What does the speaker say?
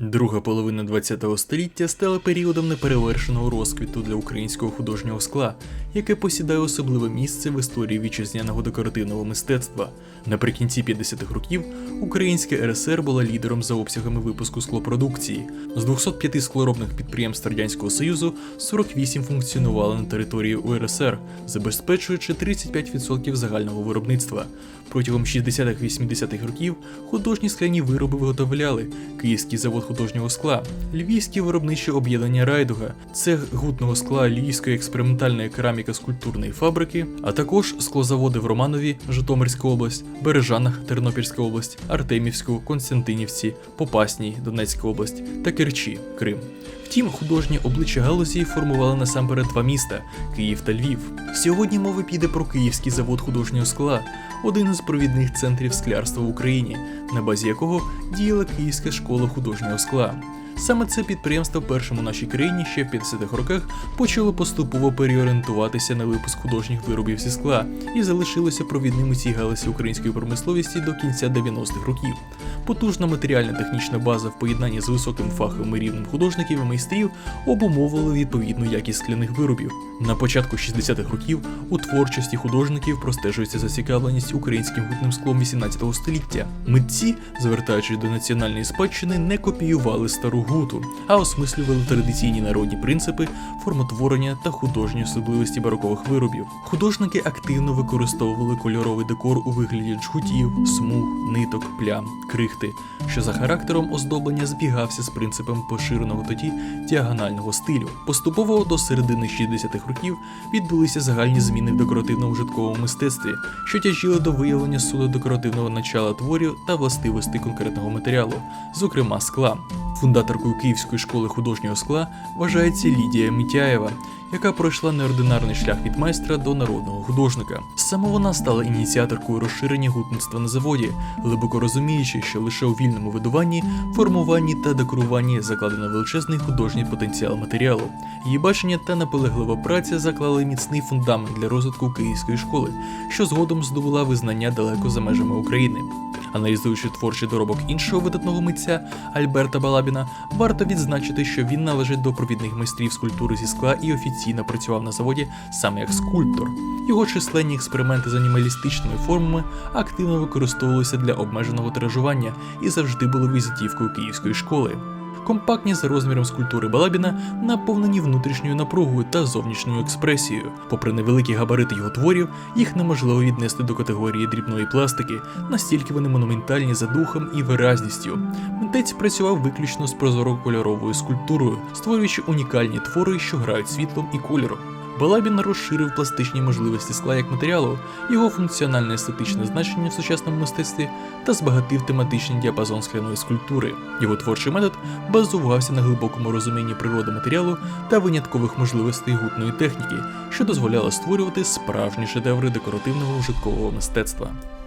Друга половина ХХ століття стала періодом неперевершеного розквіту для українського художнього скла, яке посідає особливе місце в історії вітчизняного декоративного мистецтва. Наприкінці 50-х років українська РСР була лідером за обсягами випуску склопродукції. З 205 склоробних підприємств Радянського Союзу 48 функціонували на території УРСР, забезпечуючи 35% загального виробництва. Протягом 60-80-х років художні скляні вироби виготовляли Київський завод художнього скла, Львівське виробниче об'єднання Райдуга, цех гутного скла Львівської експериментальної кераміка скульптурної фабрики, а також склозаводи в Романові, Житомирська область, Бережанах, Тернопільська область, Артемівську, Константинівці, Попасній, Донецька область та Керчі, Крим. Втім, художнє обличчя галузі формували насамперед два міста Київ та Львів. Сьогодні мова піде про Київський завод художнього скла, один із провідних центрів склярства в Україні, на базі якого діяла Київська школа художнього скла. Саме це підприємство першому нашій країні ще в 50-х роках почало поступово переорієнтуватися на випуск художніх виробів зі скла і залишилося провідним у цій галасі української промисловості до кінця 90-х років. Потужна матеріальна технічна база в поєднанні з високим фаховим рівнем художників і майстрів обумовили відповідну якість скляних виробів. На початку 60-х років у творчості художників простежується зацікавленість українським гутним склом 18 століття. Митці, звертаючись до національної спадщини, не копіювали стару гуту, а осмислювали традиційні народні принципи формотворення та художні особливості барокових виробів. Художники активно використовували кольоровий декор у вигляді джгутів, смуг, ниток, плям, крихти, що за характером оздоблення збігався з принципом поширеного тоді діагонального стилю. Поступово до середини 60-х років відбулися загальні зміни в декоративно-ужитковому мистецтві, що тяжіли до виявлення суду декоративного начала творів та властивостей конкретного матеріалу, зокрема скла. Фундаторкою Київської школи художнього скла вважається Лідія Мітяєва, яка пройшла неординарний шлях від майстра до народного художника. Саме вона стала ініціаторкою розширення гутництва на заводі, глибоко розуміючи, що лише у вільному видуванні, формуванні та декоруванні закладено величезний художній потенціал матеріалу. Її бачення та наполеглива праця заклали міцний фундамент для розвитку київської школи, що згодом здобула визнання далеко за межами України. Аналізуючи творчий доробок іншого видатного митця Альберта Балабіна, варто відзначити, що він належить до провідних майстрів скульптури зі скла і офіційно працював на заводі саме як скульптор. Його численні експерименти з анімалістичними формами активно використовувалися для обмеженого тиражування і завжди були візитівкою київської школи. Компактні за розміром скульптури Балабіна наповнені внутрішньою напругою та зовнішньою експресією. Попри невеликі габарити його творів, їх неможливо віднести до категорії дрібної пластики, настільки вони монументальні за духом і виразністю. Митець працював виключно з прозоро-кольоровою скульптурою, створюючи унікальні твори, що грають світлом і кольором. Балабін розширив пластичні можливості скла як матеріалу, його функціональне естетичне значення в сучасному мистецтві та збагатив тематичний діапазон скляної скульптури. Його творчий метод базувався на глибокому розумінні природи матеріалу та виняткових можливостей гутної техніки, що дозволяло створювати справжні шедеври декоративного вжиткового мистецтва.